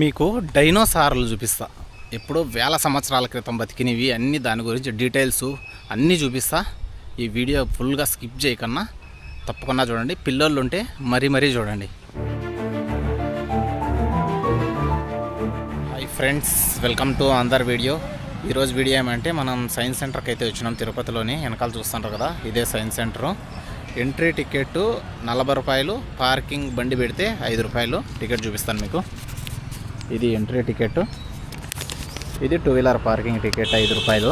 మీకు డైనోసార్లు చూపిస్తా. ఎప్పుడో వేల సంవత్సరాల క్రితం బతికినవి అన్ని దాని గురించి డీటెయిల్స్ అన్నీ చూపిస్తా. ఈ వీడియో ఫుల్గా స్కిప్ చేయకన్నా తప్పకుండా చూడండి. పిల్లోళ్ళు ఉంటే మరీ మరీ చూడండి. హాయ్ ఫ్రెండ్స్ వెల్కమ్ టు అందర్ వీడియో. ఈరోజు వీడియో ఏమంటే మనం సైన్స్ సెంటర్కి అయితే వచ్చినాం తిరుపతిలోని. వెనకాల చూస్తుంటారు కదా ఇదే సైన్స్ సెంటరు. ఎంట్రీ టికెట్ నలభై రూపాయలు పార్కింగ్ బండి పెడితే ఐదు రూపాయలు టికెట్ చూపిస్తాను మీకు. ఇది ఎంట్రీ టికెట్ ఇది టూ వీలర్ పార్కింగ్ టికెట్ ఐదు రూపాయలు.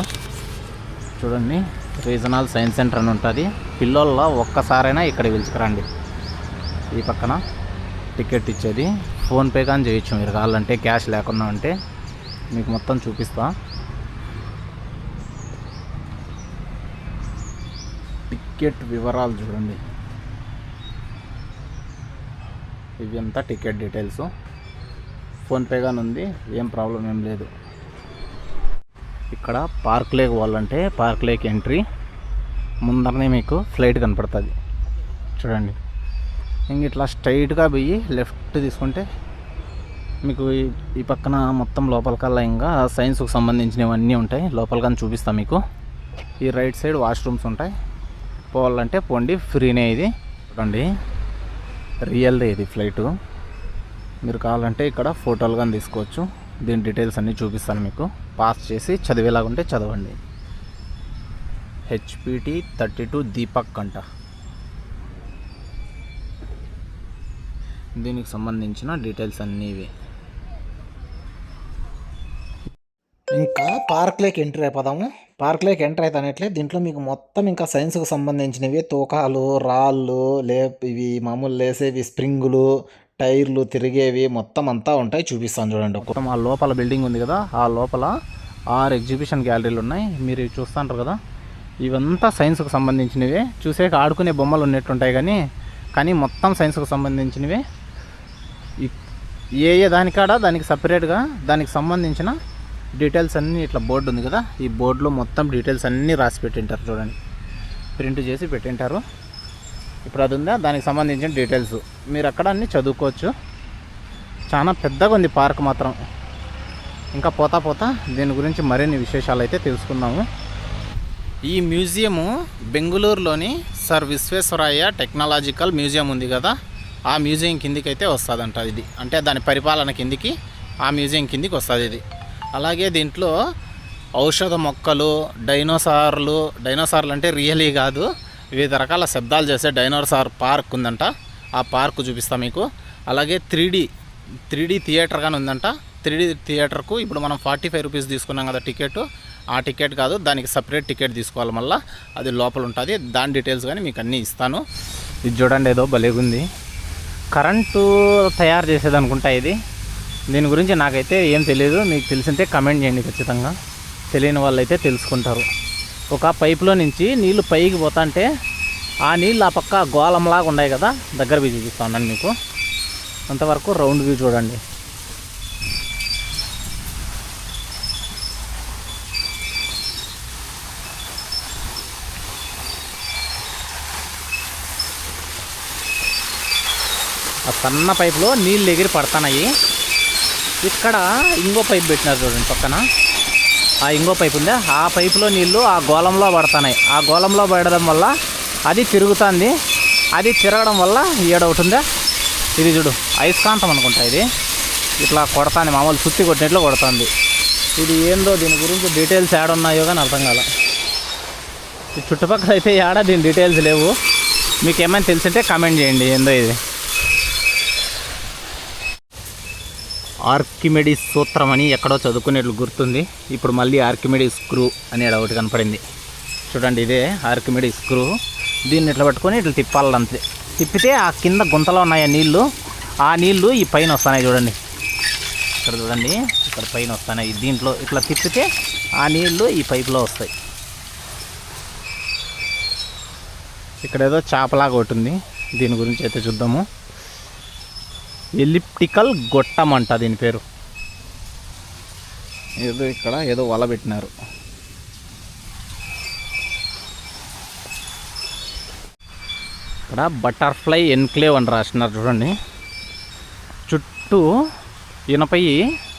చూడండి రీజనల్ సైన్స్ సెంటర్ అని ఉంటుంది. పిల్లల్లో ఒక్కసారైనా ఇక్కడ పిలుచుకురండి. ఈ పక్కన టికెట్ ఇచ్చేది. ఫోన్పే కానీ చేయొచ్చు మీరు. కావాలంటే క్యాష్ లేకుండా ఉంటే మీకు మొత్తం చూపిస్తా. టికెట్ వివరాలు చూడండి. ఇవి అంతా టికెట్ డీటెయిల్స్ ఫోన్పే కానీ ఉంది ఏం ప్రాబ్లం ఏం లేదు. ఇక్కడ పార్క్ లేక్ పోవాలంటే పార్క్ లేక్ ఎంట్రీ. ముందరనే మీకు ఫ్లైట్ కనపడుతుంది. చూడండి. ఇంక ఇట్లా స్ట్రైట్గా పోయి లెఫ్ట్ తీసుకుంటే మీకు ఈ- పక్కన మొత్తం లోపలికల్లా ఇంకా సైన్స్కి సంబంధించినవన్నీ ఉంటాయి. లోపలికని చూపిస్తాను మీకు. ఈ రైట్ సైడ్ వాష్రూమ్స్ ఉంటాయి. పోవాలంటే పోండి ఫ్రీనే ఇది. చూడండి. రియల్దే ఇది ఫ్లైటు. మీరు కావాలంటే ఇక్కడ ఫోటోలు కానీ తీసుకోవచ్చు. దీని డీటెయిల్స్ అన్నీ చూపిస్తాను మీకు. పాస్ చేసి చదివేలాగుంటే చదవండి. హెచ్పిటి థర్టీ టూ దీపక్ అంట దీనికి సంబంధించిన డీటెయిల్స్ అన్నీ ఇవి. ఇంకా పార్క్లోకి ఎంట్రీ అయిపోదాము. పార్క్లోకి ఎంటర్ అవుతానట్లే దీంట్లో మీకు మొత్తం ఇంకా సైన్స్కి సంబంధించినవి తూకాలు రాళ్ళు లే ఇవి మామూలు లేసేవి స్ప్రింగులు టైర్లు తిరిగేవి మొత్తం అంతా ఉంటాయి చూపిస్తాను చూడండి మొత్తం ఆ లోపల బిల్డింగ్ ఉంది కదా ఆ లోపల ఆరు ఎగ్జిబిషన్ గ్యాలరీలు ఉన్నాయి. మీరు చూస్తుంటారు కదా ఇవంతా సైన్స్కు సంబంధించినవి. చూసాక ఆడుకునే బొమ్మలు ఉన్నట్టుంటాయి కానీ కానీ మొత్తం సైన్స్కు సంబంధించినవే. ఏ ఏ దానికాడ దానికి సపరేట్గా దానికి సంబంధించిన డీటెయిల్స్ అన్నీ ఇట్లా బోర్డు ఉంది కదా ఈ బోర్డులో మొత్తం డీటెయిల్స్ అన్నీ రాసి పెట్టింటారు చూడండి. ప్రింట్ చేసి పెట్టింటారు. ఇప్పుడు అది ఉందా దానికి సంబంధించిన డీటెయిల్స్. మీరు అక్కడ అన్నీ చదువుకోవచ్చు. చాలా పెద్దగా ఉంది పార్క్ మాత్రం. ఇంకా పోతా పోతా దీని గురించి మరిన్ని విశేషాలు అయితే తెలుసుకుందాము. ఈ మ్యూజియము బెంగళూరులోని సర్ విశ్వేశ్వరయ్య టెక్నాలజికల్ మ్యూజియం ఉంది కదా? ఆ మ్యూజియం కిందికి అయితే వస్తుందంట ఇది. అంటే దాని పరిపాలన కిందికి ఆ మ్యూజియం కిందికి వస్తుంది ఇది. అలాగే దీంట్లో ఔషధ మొక్కలు డైనోసార్లు డైనోసార్లు అంటే రియలీ కాదు. వివిధ రకాల శబ్దాలు చేసే డైనోసార్ పార్క్ ఉందంట. ఆ పార్క్ చూపిస్తా మీకు. అలాగే three D three D theatre కానీ ఉందంట. త్రీ డి థియేటర్కు ఇప్పుడు మనం ఫార్టీ ఫైవ్ రూపీస్ తీసుకున్నాం కదా టికెట్. ఆ టికెట్ కాదు దానికి సపరేట్ టికెట్ తీసుకోవాలి మళ్ళీ. అది లోపల ఉంటుంది. దాని డీటెయిల్స్ కానీ మీకు అన్నీ ఇస్తాను. ఇది చూడండి ఏదో భలేగుంది కరెంటు తయారు చేసేది అనుకుంటా ఇది. దీని గురించి నాకైతే ఏం తెలియదు మీకు తెలిసింటే కమెంట్ చేయండి ఖచ్చితంగా. తెలియని వాళ్ళైతే తెలుసుకుంటారు. ఒక పైపులో నుంచి నీళ్ళు పైకి పోతాంటే ఆ నీళ్ళు ఆ పక్క గోళంలాగా ఉన్నాయి కదా దగ్గర వ్యూ చూపిస్తా ఉన్నాను మీకు. అంతవరకు రౌండ్ వ్యూ చూడండి. ఆ సన్న పైపులో నీళ్ళు ఎగిరి పడుతున్నాయి. ఇక్కడ ఇంకో పైప్ పెట్టినారు చూడండి పక్కన. ఆ ఇంకో పైపు ఉందా? ఆ పైపులో నీళ్ళు ఆ గోళంలో పడుతున్నాయి. ఆ గోళంలో పడడం వల్ల అది తిరుగుతుంది. అది తిరగడం వల్ల ఈడ ఇది చూడు అయస్కాంతం అనుకుంటా ఇది. ఇట్లా కొడతాను మామూలు సుత్తి కొట్టినట్లు కొడుతుంది. ఇది ఏందో దీని గురించి డీటెయిల్స్ యాడ్ ఉన్నాయో కానీ అర్థం కాల. చుట్టుపక్కల అయితే యాడ దీని డీటెయిల్స్ లేవు. మీకు ఏమైనా తెలిసింటే కామెంట్ చేయండి ఏందో ఇది. ఆర్కిమెడిస్ సూత్రం అని ఎక్కడో చదువుకునేట్లు గుర్తుంది. ఇప్పుడు మళ్ళీ ఆర్కిమెడిస్ స్క్రూ అనేది ఒకటి కనపడింది. చూడండి ఇదే ఆర్కిమెడిస్ స్క్రూ దీన్ని ఇట్లా పట్టుకొని ఇట్లా తిప్పాలి అంతే తిప్పితే ఆ కింద గుంతలో ఉన్నాయి ఆ నీళ్ళు ఆ నీళ్ళు ఈ పైన వస్తున్నాయి చూడండి. ఇక్కడ చూడండి ఇక్కడ పైన వస్తున్నాయి. దీంట్లో ఇట్లా తిప్పితే ఆ నీళ్ళు ఈ పైపులో వస్తాయి. ఇక్కడ ఏదో చేపలాగా ఒకటి ఉంది. దీని గురించి అయితే చూద్దాము. ఎలిప్టికల్ గొట్టం అంట దీని పేరు. ఏదో ఇక్కడ ఏదో వల పెట్టినారు. ఇక్కడ బటర్ఫ్లై ఎన్క్లేవ్ అని రాసినారు చూడండి. చుట్టూ ఇనపై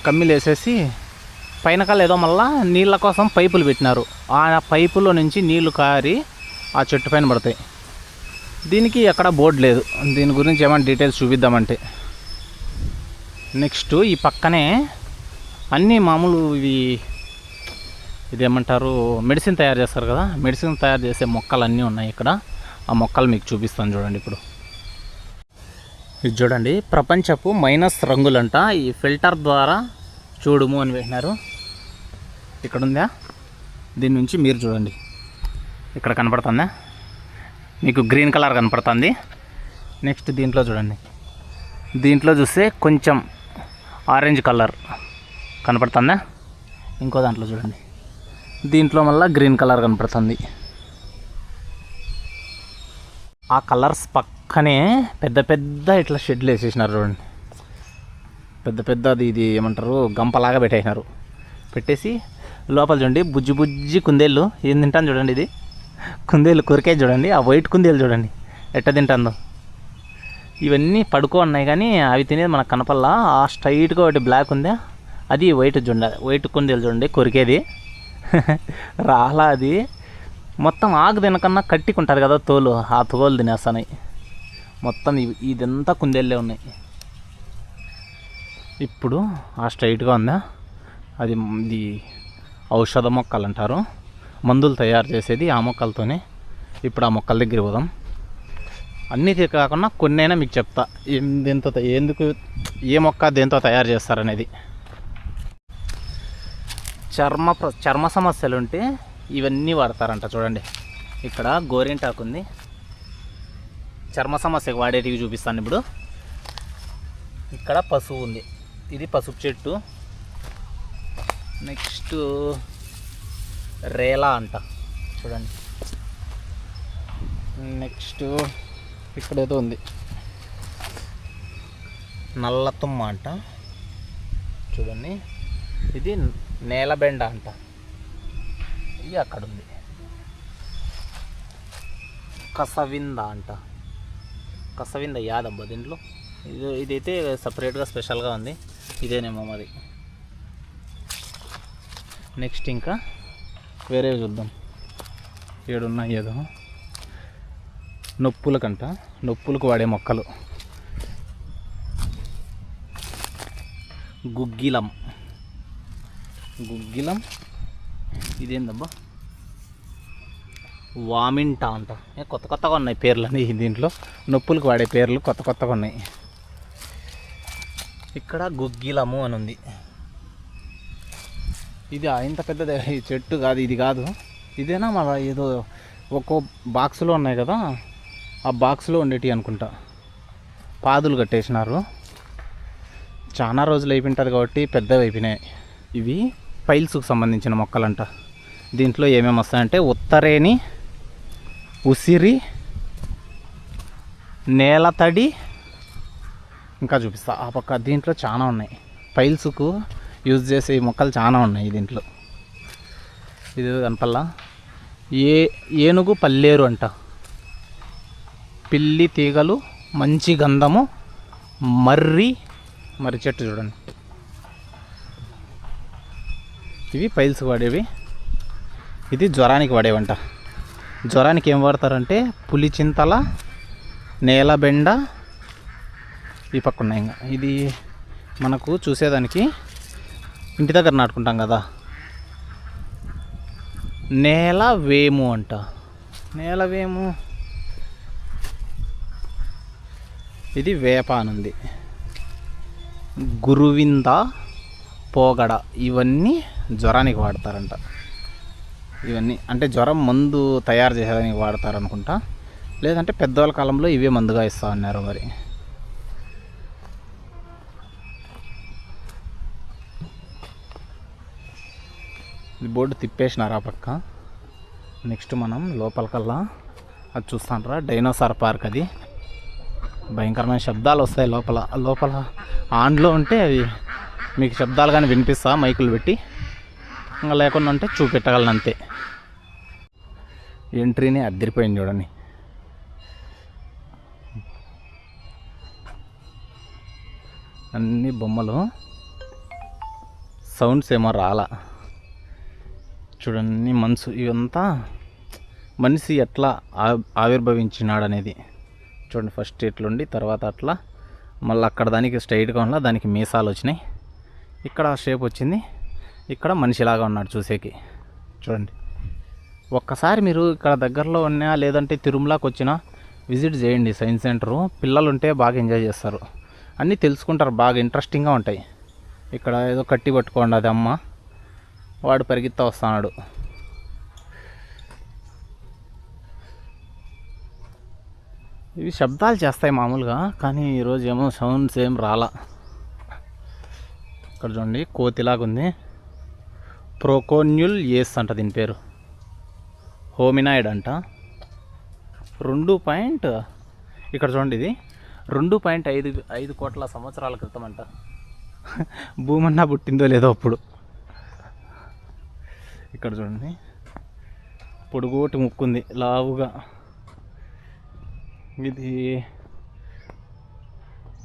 కమ్మిలు వేసేసి పైన కల్లా ఏదో మళ్ళా నీళ్ళ కోసం పైపులు పెట్టినారు. ఆ పైపులో నుంచి నీళ్ళు కారి ఆ చెట్టు పైన పడతాయి. దీనికి ఎక్కడ బోర్డు లేదు. దీని గురించి ఏమైనా డీటెయిల్స్ చూపిద్దామంటే. నెక్స్ట్ ఈ పక్కనే అన్నీ మామూలు ఇవి ఇదేమంటారు మెడిసిన్ తయారు చేస్తారు కదా? మెడిసిన్ తయారు చేసే మొక్కలు అన్నీ ఉన్నాయి ఇక్కడ. ఆ మొక్కలు మీకు చూపిస్తాను చూడండి ఇప్పుడు. ఇది చూడండి ప్రపంచపు మైనస్ రంగులంట. ఈ ఫిల్టర్ ద్వారా చూడుము అని పెట్టినారు ఇక్కడ ఉందా దీని నుంచి మీరు చూడండి. ఇక్కడ కనపడుతుందా? మీకు గ్రీన్ కలర్ కనపడుతుంది. నెక్స్ట్ దీంట్లో చూడండి. దీంట్లో చూస్తే కొంచెం ఆరెంజ్ కలర్ కనపడుతుందా? ఇంకో దాంట్లో చూడండి. దీంట్లో మళ్ళీ గ్రీన్ కలర్ కనపడుతుంది. ఆ కలర్స్ పక్కనే పెద్ద పెద్ద ఇట్లా షెడ్లు వేసేసినారు చూడండి. పెద్ద పెద్దది ఇది ఏమంటారు గంపలాగా పెట్టేసినారు. పెట్టేసి లోపల చూడండి బుజ్జి బుజ్జి కుందేళ్ళు ఏం తింటాను చూడండి ఇది? కుందేళ్ళు కొరికే చూడండి ఆ వైట్ కుందేలు చూడండి. ఎట్ట తింటాందో? ఇవన్నీ పడుకో ఉన్నాయి కానీ అవి తినేది మనకు కనపల్లా ఆ స్ట్రైట్గా ఒకటి బ్లాక్ ఉందా. అది వైట్ జుండ వైట్ కుందేలు చూడండి కొరికేది. రాలా అది. మొత్తం ఆకు తినకన్నా కట్టికుంటారు కదా తోలు ఆ తోలు తినేస్తాయి మొత్తం ఇవి ఇదంతా కుందేళ్ళే ఉన్నాయి. ఇప్పుడు ఆ స్ట్రైట్గా ఉందా? అది ఇది ఔషధ మొక్కలు అంటారు. మందులు తయారు చేసేది ఆ మొక్కలతోనే. ఇప్పుడు ఆ మొక్కల దగ్గర పోదాం. అన్నీ కాకుండా కొన్నైనా మీకు చెప్తా. ఏం ఎందుకు ఏ మొక్క దేంతో తయారు చేస్తారనేది. చర్మ చర్మ సమస్యలు ఉంటే ఇవన్నీ వాడతారంట చూడండి. ఇక్కడ గోరింటాకు ఉంది. చర్మ సమస్యకు వాడేటివి చూపిస్తాను ఇప్పుడు. ఇక్కడ పసుపు ఉంది. ఇది పసుపు చెట్టు. నెక్స్ట్ రేలా అంట. చూడండి. నెక్స్ట్ ఇక్కడ ఏదో ఉంది. నల్ల తుమ్మ అంట. చూడండి. ఇది నేలబెండ అంట. ఇది అక్కడ ఉంది కసవింద అంట. కసవింద యాదబ్బ దీంట్లో. ఇది ఇదైతే సపరేట్గా స్పెషల్గా ఉంది. ఇదేనేమో మరి. నెక్స్ట్ ఇంకా వేరేవి చూద్దాం. ఏడున్నాయి ఏదో. నొప్పులకంట. నొప్పులకు వాడే మొక్కలు. గుగ్గిలం. గుగ్గిలం? ఇదేందబ్బా? వామింటా అంట. కొత్త కొత్తగా ఉన్నాయి పేర్లు అని దీంట్లో. నొప్పులకు వాడే పేర్లు కొత్త కొత్తగా ఉన్నాయి. ఇక్కడ గుగ్గిలము అని ఉంది ఇది ఇంత పెద్దది. చెట్టు కాదు ఇది కాదు. ఇదేనా మన ఏదో ఒక్కో బాక్స్లో ఉన్నాయి కదా? ఆ బాక్స్లో ఉండేటి అనుకుంటా. పాదులు కట్టేసినారు. చాలా రోజులు అయిపోయింటుంది కాబట్టి పెద్దవి అయిపోయినాయి. ఇవి పైల్స్కు సంబంధించిన మొక్కలంట. దీంట్లో ఏమేమి వస్తాయంటే ఉత్తరేణి ఉసిరి నేల తడి ఇంకా చూపిస్తా. ఆ పక్క దీంట్లో చాలా ఉన్నాయి. పైల్స్కు యూజ్ చేసే మొక్కలు చాలా ఉన్నాయి దీంట్లో. ఇది కనపల్లా ఏ ఏనుగు పల్లేరు అంట. పిల్లి తీగలు మంచి గంధము మర్రి మర్రి చెట్టు చూడండి. ఇవి పైల్స్ వాడేవి. ఇది జ్వరానికి వాడేవంట. జ్వరానికి ఏం వాడతారంటే పులి చింతల నేలబెండ ఈ పక్క ఉన్నాయి ఇంకా. ఇది మనకు చూసేదానికి ఇంటి దగ్గర నాటుకుంటాం కదా. నేల వేము అంట. నేల వేము. ఇది వేప అనుంది గురువింద పోగడ ఇవన్నీ జ్వరానికి వాడతారంట. ఇవన్నీ అంటే జ్వరం మందు తయారు చేసేదానికి వాడతారనుకుంటా. లేదంటే పెద్దవాళ్ళ కాలంలో ఇవే మందుగా ఇస్తా అన్నారు మరి. బోర్డు తిప్పేసినారు ఆ పక్క. నెక్స్ట్ మనం లోపలికల్లా అది చూస్తానరా డైనోసార్ పార్క్ అది. భయంకరమైన శబ్దాలు వస్తాయి లోపల. లోపల ఆన్లో ఉంటే అవి మీకు శబ్దాలు కానీ వినిపిస్తా మైకులు పెట్టి. ఇంకా లేకుండా ఉంటే చూపెట్టగలను అంతే. ఎంట్రీని అద్దరిపోయింది చూడండి. అన్ని బొమ్మలు సౌండ్స్ ఏమో రాలా. చూడండి మనసు ఇవంతా మనిషి ఎట్లా ఆవిర్భవించినాడనేది. చూడండి ఫస్ట్ ఇట్లుండి తర్వాత అట్లా. మళ్ళీ అక్కడ దానికి స్ట్రైట్గా ఉన్న దానికి మీసాలు వచ్చినాయి. ఇక్కడ షేప్ వచ్చింది. ఇక్కడ మనిషిలాగా ఉన్నాడు చూసేకి. చూడండి. ఒక్కసారి మీరు ఇక్కడ దగ్గరలో ఉన్నా లేదంటే తిరుమలకి వచ్చినా విజిట్ చేయండి సైన్స్ సెంటరు పిల్లలు ఉంటే బాగా ఎంజాయ్ చేస్తారు. అన్నీ తెలుసుకుంటారు బాగా ఇంట్రెస్టింగ్గా ఉంటాయి. ఇక్కడ ఏదో కట్టి పట్టుకోండి అది అమ్మ. వాడు పరిగెత్తా వస్తున్నాడు ఇవి శబ్దాలు చేస్తాయి మామూలుగా కానీ ఈరోజు ఏమో సౌండ్స్ ఏం రాలా. ఇక్కడ చూడండి కోతిలాగా ఉంది. ప్రోకోన్యుల్ ఏస్ అంట దీని పేరు. హోమినాయిడ్ అంట. రెండు పాయింట్ ఇక్కడ చూడండి ఇది. రెండు పాయింట్ ఐదు ఐదు కోట్ల సంవత్సరాల క్రితం అంట. భూమన్నా పుట్టిందో లేదో అప్పుడు. ఇక్కడ చూడండి. పొడుగోటి ముక్కుంది లావుగా. ఇది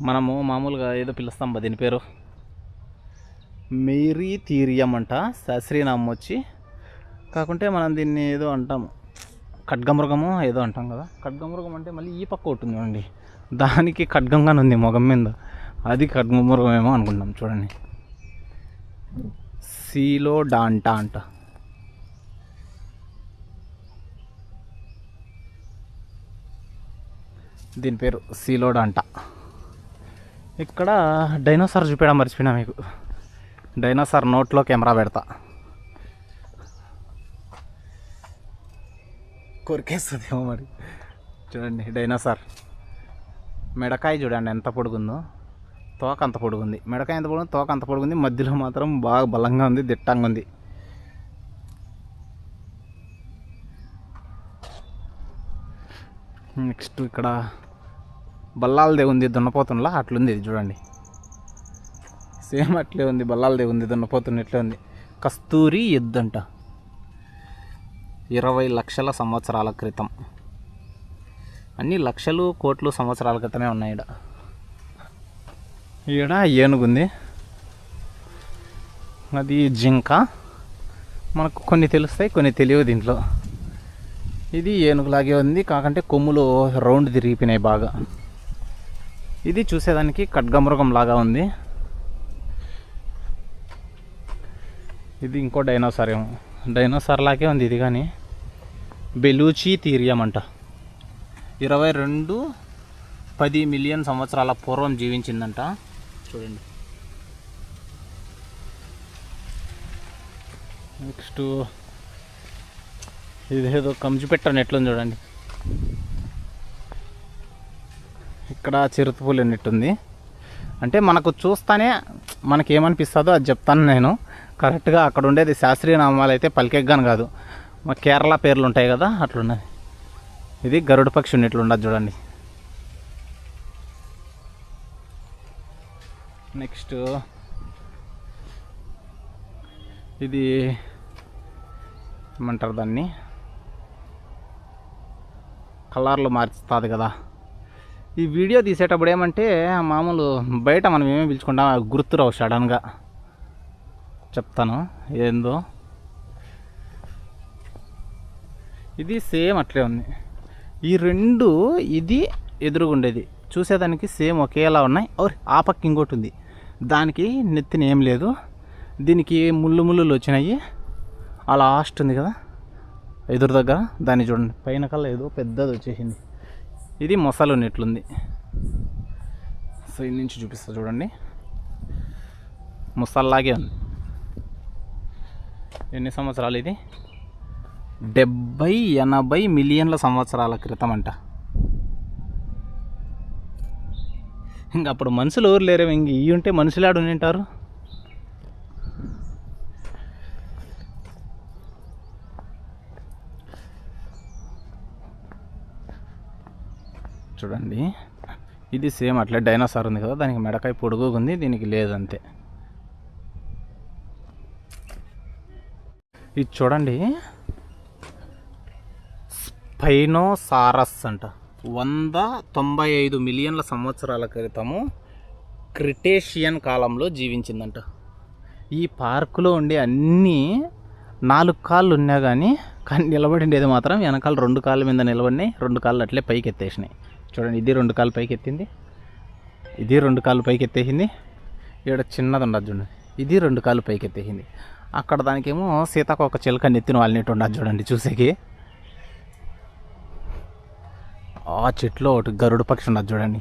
మనము మామూలుగా ఏదో పిలుస్తాం బా దీని పేరు? మేరీ తీరియం అంట. శాస్త్రీయనామం వచ్చి కాకుంటే మనం దీన్ని ఏదో అంటాము. ఖడ్గమృగము ఏదో అంటాం కదా. ఖడ్గమృగం అంటే మళ్ళీ ఈ పక్క ఒకటి ఉంది చూడండి. దానికి ఖడ్గంగానే ఉంది మొగం మీద. అది ఖడ్గమృగమేమో అనుకుంటాం చూడండి. సీలో డాంటా అంట. దీని పేరు సీలోడ్ అంట. ఇక్కడ డైనోసార్ చూపించడం మర్చిపోయినా మీకు. డైనోసార్ నోట్లో కెమెరా పెడతా. కొరికేస్తుందేమో మరి. చూడండి డైనోసార్. మెడకాయ చూడండి ఎంత పొడుగుందో. తోక అంత పొడుగుంది. మెడకాయ ఎంత పొడుగు తోక అంత పొడుగుంది. మధ్యలో మాత్రం బాగా బలంగా ఉంది దిట్టంగా ఉంది. నెక్స్ట్ ఇక్కడ బల్లాలదే ఉంది దున్నపోతుండలా? అట్లుంది ఇది చూడండి. సేమ్ అట్లే ఉంది బల్లాలదే ఉంది దున్నపోతున్నట్లే ఉంది. కస్తూరి ఎద్దంట. ఇరవై లక్షల సంవత్సరాల క్రితం. అన్ని లక్షలు కోట్లు సంవత్సరాల క్రితమే ఉన్నాయి ఈడ. ఈడ ఏనుగుంది. అది జింక. మనకు కొన్ని తెలుస్తాయి కొన్ని తెలియవు దీంట్లో. ఇది ఏనుగులాగే ఉంది కాకంటే కొమ్ములు రౌండ్ తిరిగిపోయినాయి బాగా. ఇది చూసేదానికి ఖడ్గమృగం లాగా ఉంది. ఇది ఇంకో డైనోసార్ ఏమో. డైనోసార్ లాగే ఉంది ఇది కానీ. బెలూచి తీరియం అంట. ఇరవై రెండు పది మిలియన్ సంవత్సరాల పూర్వం జీవించిందంట. చూడండి. నెక్స్ట్ ఇదేదో కంచిపెట్ట నెట్లుంది చూడండి. ఇక్కడ చిరుతపులి నెట్టుంది అంటే మనకు చూస్తానే మనకి ఏమనిపిస్తుందో అది చెప్తాను నేను. కరెక్ట్గా అక్కడ ఉండేది శాస్త్రీయ నామాలు అయితే పలికెగ్గాను కాదు. మా కేరళ పేర్లు ఉంటాయి కదా అట్లున్నది. ఇది గరుడ పక్షి ఉన్నట్లు ఉండదు చూడండి. నెక్స్ట్ ఇది ఏమంటారు దాన్ని? కలర్లు మార్చుతుంది కదా. ఈ వీడియో తీసేటప్పుడు ఏమంటే మామూలు బయట మనం ఏమేమి పిలుచుకుంటాం గుర్తురావు సడన్గా. చెప్తాను. ఏందో? ఇది సేమ్ అట్లే ఉంది. ఈ రెండు ఇది ఎదురుగుండేది చూసేదానికి సేమ్ ఒకేలా ఉన్నాయి. ఓ ఆ పక్క ఇంకోటి ఉంది. దానికి నెత్తిన ఏం లేదు. దీనికి ముళ్ళు ముళ్ళులు వచ్చినాయి. ఆ లాస్ట్ ఉంది కదా? ఎదురు దగ్గర. దాన్ని చూడండి. పైన కల్లా ఏదో పెద్దది వచ్చేసింది. ఇది మొసలు ఉన్నట్లుంది సో ఇది నుంచి చూపిస్తా చూడండి. ముసల్లాగే ఉంది. ఎన్ని సంవత్సరాలు ఇది? డెబ్బై ఎనభై మిలియన్ల సంవత్సరాల క్రితం అంట ఇంకా అప్పుడు మనుషులు ఎవరు లేరు ఇంక ఇవి ఉంటే మనుషులు ఆడు ఉంటారు చూడండి. ఇది సేమ్ అట్లే డైనోసార్ ఉంది కదా దానికి మెడకాయ పొడుగుగా ఉంది దీనికి లేదంతే. ఇది చూడండి. స్పైనోసారస్ అంట. వంద తొంభై ఐదు మిలియన్ల సంవత్సరాల క్రితము క్రిటేషియన్ కాలంలో జీవించిందంట. ఈ పార్కులో ఉండే అన్నీ నాలుగు కాళ్ళు ఉన్నా కానీ కానీ నిలబడిండేది మాత్రం వెనకాల రెండు కాళ్ళ మీద నిలబడినాయి రెండు కాళ్ళు అట్లే పైకి ఎత్తేసినాయి చూడండి ఇది రెండు కాళ్ళు పైకి ఎత్తింది ఇది రెండు కాళ్ళు పైకి ఎత్తేసింది ఇక్కడ చిన్నది ఉండదు చూడండి. ఇది రెండు కాళ్ళు పైకి ఎత్తేసింది అక్కడ దానికేమో సీతకు ఒక చిలక నెత్తిన వాళ్ళనిట్టు ఉండదు చూడండి చూసేకి. ఆ చెట్లో ఒకటి గరుడు పక్షి ఉండదు చూడండి.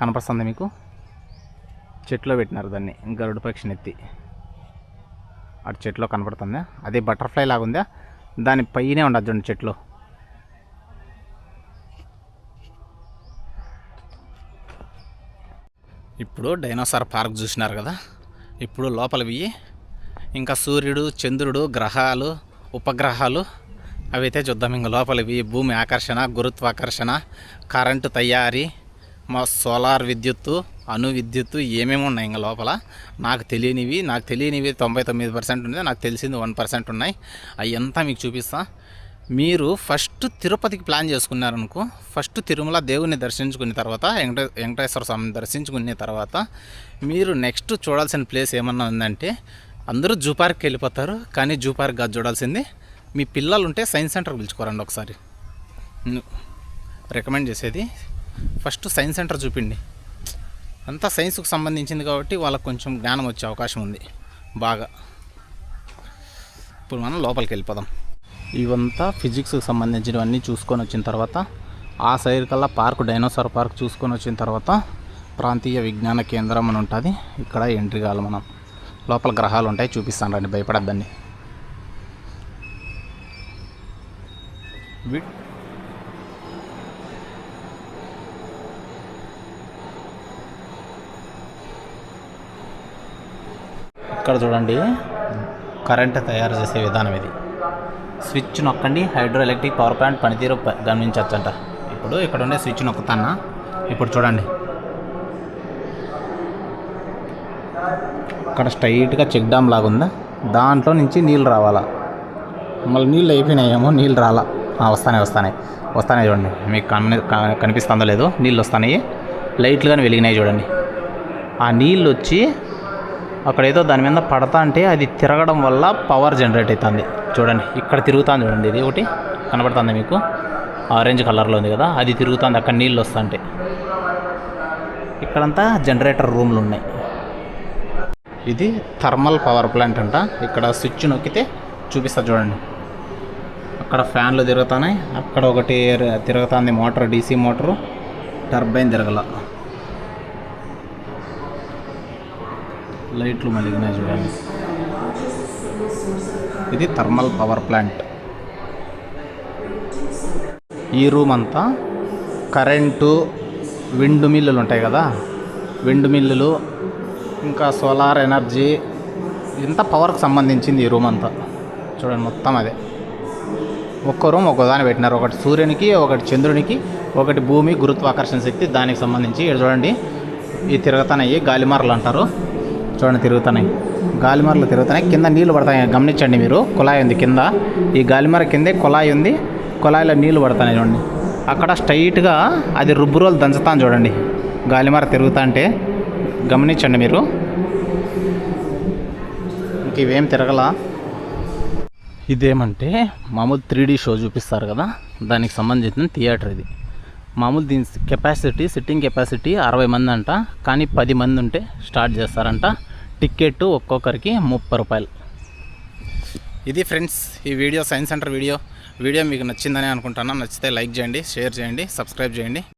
కనపడుతుంది మీకు? చెట్లో పెట్టినారు దాన్ని గరుడు పక్షిని ఎత్తి అటు చెట్లో కనపడుతుందా? అదే బటర్ఫ్లై లాగా ఉందా దాని పైనే ఉండదు చూడండి చెట్లో ఇప్పుడు డైనోసార్ పార్క్ చూసినారు కదా? ఇప్పుడు లోపలివి ఇంకా సూర్యుడు చంద్రుడు గ్రహాలు ఉపగ్రహాలు అవైతే చూద్దాం. ఇంకా లోపలివి భూమి ఆకర్షణ గురుత్వాకర్షణ కరెంటు తయారీ మా సోలార్ విద్యుత్తు అణు విద్యుత్తు ఏమేమి ఉన్నాయి ఇంకా లోపల? నాకు తెలియనివి నాకు తెలియనివి తొంభై తొమ్మిది పర్సెంట్ ఉంది నాకు తెలిసింది వన్ పర్సెంట్ ఉన్నాయి. అవి ఎంత మీకు చూపిస్తాను మీరు ఫస్ట్ తిరుపతికి ప్లాన్ చేసుకున్నారనుకో ఫస్ట్ తిరుమల దేవుని దర్శించుకున్న తర్వాత వెంకటే వెంకటేశ్వర స్వామిని దర్శించుకున్న తర్వాత మీరు నెక్స్ట్ చూడాల్సిన ప్లేస్ ఏమన్నా ఉందంటే అందరూ జూ పార్క్కి వెళ్ళిపోతారు కానీ జూ పార్క్ కాదు చూడాల్సింది. మీ పిల్లలు ఉంటే సైన్స్ సెంటర్ పిలుచుకోరండి ఒకసారి. రికమెండ్ చేసేది. ఫస్ట్ సైన్స్ సెంటర్ చూపిండి. అంతా సైన్స్కు సంబంధించింది కాబట్టి వాళ్ళకి కొంచెం జ్ఞానం వచ్చే అవకాశం ఉంది. బాగా. ఇప్పుడు మనం లోపలికి వెళ్ళిపోదాం. ఇవంతా ఫిజిక్స్కి సంబంధించినవన్నీ చూసుకొని వచ్చిన తర్వాత ఆ సైడ్ కల్లా పార్క్ డైనోసార్ పార్క్ చూసుకొని వచ్చిన తర్వాత ప్రాంతీయ విజ్ఞాన కేంద్రం అని ఉంటుంది. ఇక్కడ ఎంట్రీ కావాలి మనం. లోపల గ్రహాలు ఉంటాయి చూపిస్తాను రండి భయపడద్దండి. ఇక్కడ చూడండి కరెంట్ తయారు చేసే విధానం ఇది. స్విచ్ నొక్కండి. హైడ్రో ఎలక్ట్రిక్ పవర్ ప్లాంట్ పనితీరు గమనించవచ్చంట. ఇప్పుడు ఇక్కడ ఉండే స్విచ్ నొక్కుతానా ఇప్పుడు చూడండి. అక్కడ స్ట్రైట్గా చెక్ డ్యామ్ లాగా ఉందా దాంట్లో నుంచి నీళ్ళు రావాలా? మళ్ళీ నీళ్ళు అయిపోయినాయేమో నీళ్ళు రాలా? వస్తానే వస్తానే. వస్తానే చూడండి. మీకు కన్ కనిపిస్తుందో లేదో? నీళ్ళు వస్తాయి లైట్లు కానీ వెలిగినాయి చూడండి. ఆ నీళ్ళు వచ్చి అక్కడ ఏదో దాని మీద పడతా అంటే అది తిరగడం వల్ల పవర్ జనరేట్ అవుతుంది. చూడండి ఇక్కడ తిరుగుతుంది చూడండి ఇది ఒకటి కనబడుతుంది మీకు. ఆరెంజ్ కలర్లో ఉంది కదా అది తిరుగుతుంది అక్కడ నీళ్ళు వస్తుంటే. ఇక్కడంతా జనరేటర్ రూమ్లు ఉన్నాయి. ఇది థర్మల్ పవర్ ప్లాంట్ అంట ఇక్కడ స్విచ్ నొక్కితే చూపిస్తా చూడండి. అక్కడ ఫ్యాన్లు తిరుగుతున్నాయి అక్కడ ఒకటి తిరుగుతుంది మోటార్ డీసీ మోటారు టర్బైన్ తిరగల. లైట్లు మలిగినాయి చూడండి. ఇది థర్మల్ పవర్ ప్లాంట్. ఈ రూమ్ అంతా కరెంటు విండ్ మిల్లులు ఉంటాయి కదా? విండ్ మిల్లులు ఇంకా సోలార్ ఎనర్జీ ఇంత పవర్కి సంబంధించింది ఈ రూమ్ అంతా. చూడండి మొత్తం అదే. ఒక్క రూమ్ ఒక్కో దాన్ని పెట్టినారు. ఒకటి సూర్యునికి ఒకటి చంద్రునికి ఒకటి భూమి గురుత్వాకర్షణ శక్తి దానికి సంబంధించి. ఇక్కడ చూడండి ఈ తిరుగుతున్నాయి గాలిమార్లు అంటారు. చూడండి తిరుగుతున్నాయి గాలిమరలు తిరుగుతున్నాయి. కింద నీళ్ళు పడతాయి. గమనించండి మీరు. కుళాయి ఉంది కింద. ఈ గాలిమర కిందే కుళాయి ఉంది. కుళాయిలో నీళ్ళు పడతాయి చూడండి. అక్కడ స్ట్రైట్గా అది రుబ్బురోలు దంచుతాను చూడండి. గాలిమర తిరుగుతా అంటే గమనించండి మీరు. ఇంక ఇవేం తిరగలా. ఇదేమంటే మామూలు త్రీడీ షో చూపిస్తారు కదా. దానికి సంబంధించిన థియేటర్ ఇది. మామూలు దీని కెపాసిటీ సిట్టింగ్ కెపాసిటీ అరవై మంది అంట. కానీ పది మంది ఉంటే స్టార్ట్ చేస్తారంట. టికెట్ ఒక్కొక్కరికి ముప్పై రూపాయలు. ఇది ఫ్రెండ్స్ ఈ video science centre video. Video మీకు నచ్చిందని అనుకుంటున్నాను. నచ్చితే లైక్ చేయండి షేర్ చేయండి సబ్స్క్రైబ్ చేయండి.